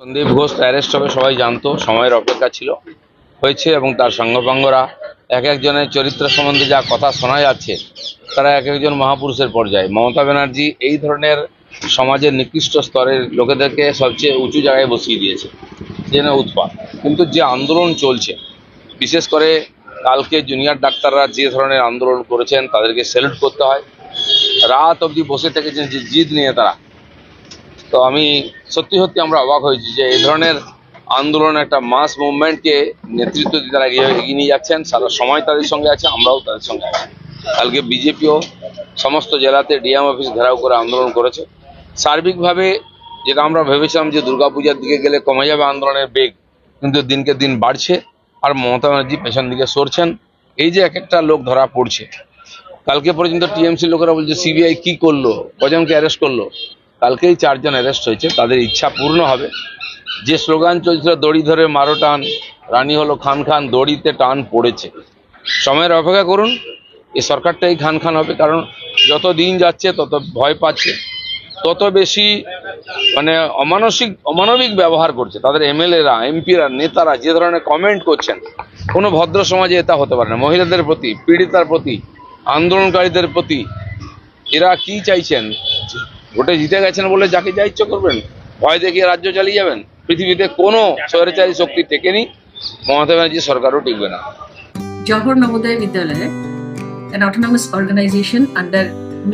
Sandeep Ghosh arrest হবে, সবাই জানতো, সময়ের অপেক্ষা ছিল। হয়েছে এবং তার সঙ্গপাঙ্গরা, এক একজনের চরিত্র সম্বন্ধে যা কথা শোনা যাচ্ছে, তারা এক একজন মহাপুরুষের পর্যায়ে। মমতা ব্যানার্জি এই ধরনের সমাজের নিকৃষ্ট স্তরের লোকেদেরকে সবচেয়ে উঁচু জায়গায় বসিয়ে দিয়েছে, জেনে উৎপাত। কিন্তু যে আন্দোলন চলছে, বিশেষ করে কালকে জুনিয়র ডাক্তাররা যে ধরনের আন্দোলন করেছেন, তাদেরকে স্যালুট করতে হয়। রাত অবধি বসে থেকেছেন যে জিদ নিয়ে তারা। তো আমি সত্যি সত্যি আমরা অবাক হয়েছি যে এই ধরনের আন্দোলন একটা মাস মুভমেন্টকে নেতৃত্ব দিতে তারা এগিয়ে নিয়ে যাচ্ছেন। সারা সময় তাদের সঙ্গে আছে, আমরাও তাদের সঙ্গে আছি। কালকে বিজেপিও সমস্ত জেলাতে ডিএম অফিস ঘেরাও করে আন্দোলন করেছে। সার্বিকভাবে যেটা আমরা ভেবেছিলাম যে দুর্গাপূজার দিকে গেলে কমে যাবে আন্দোলনের বেগ, কিন্তু দিনকে দিন বাড়ছে আর মমতা ব্যানার্জি পেছন দিকে সরছেন। এই যে এক একটা লোক ধরা পড়ছে। কালকে পর্যন্ত টিএমসি লোকেরা বলছে, সিবিআই কি করল? কজনকে অ্যারেস্ট করল? কালকেই চারজন অ্যারেস্ট হয়েছে, তাদের ইচ্ছা পূর্ণ হবে। যে স্লোগান চলছিল, দড়ি ধরে মারো টান, রানী হলো খান খান, দড়িতে টান পড়েছে। সময়ের অপেক্ষা করুন, এই সরকারটাই খান খান হবে, কারণ যত দিন যাচ্ছে, তত ভয় পাচ্ছে। তত বেশি মানে অমানসিক, অমানবিক ব্যবহার করছে। তাদের এমএলএরা, এমপিরা, নেতারা, যে ধরনের কমেন্ট করছেন, কোনো ভদ্র সমাজে এটা হতে পারে না। মহিলাদের প্রতি, পীড়িতার প্রতি, আন্দোলনকারীদের প্রতি, এরা কি চাইছেন? ভোটে জিতে গেছেন বলে যাকে যা ইচ্ছে করবেন ভয় দেখিয়ে রাজ্য চালিয়ে যাবেন। পৃথিবীতে কোনো স্বৈরাচারী শক্তি টেকেনি মমতা ব্যানার্জি সরকারও টিকবে না। Johor Navodaya Vidyalaya, an autonomous organization under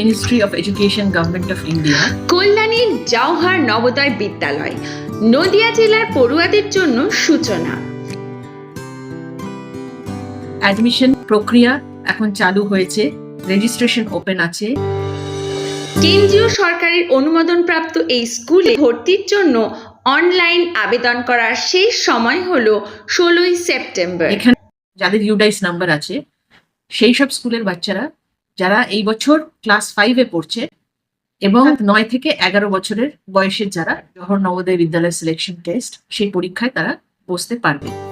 Ministry of Education, Government of India, কল্যাণীর Jawahar Navodaya বিদ্যালয় নদিয়া জেলার পড়ুয়াদের জন্য সূচনা। অ্যাডমিশন প্রক্রিয়া এখন চালু হয়েছে রেজিস্ট্রেশন ওপেন আছে। কেন্দ্রীয় সরকারের অনুমোদনপ্রাপ্ত এই স্কুলে ভর্তির জন্য অনলাইন আবেদন করার শেষ সময় হলো ষোলোই সেপ্টেম্বর। এখানে যাদের ইউডাইস নাম্বার আছে, সেই সব স্কুলের বাচ্চারা, যারা এই বছর ক্লাস ফাইভে পড়ছে এবং নয় থেকে এগারো বছরের বয়সের যারা জহর নবোদয় বিদ্যালয় সিলেকশন টেস্ট সেই পরীক্ষায় তারা বসতে পারবে।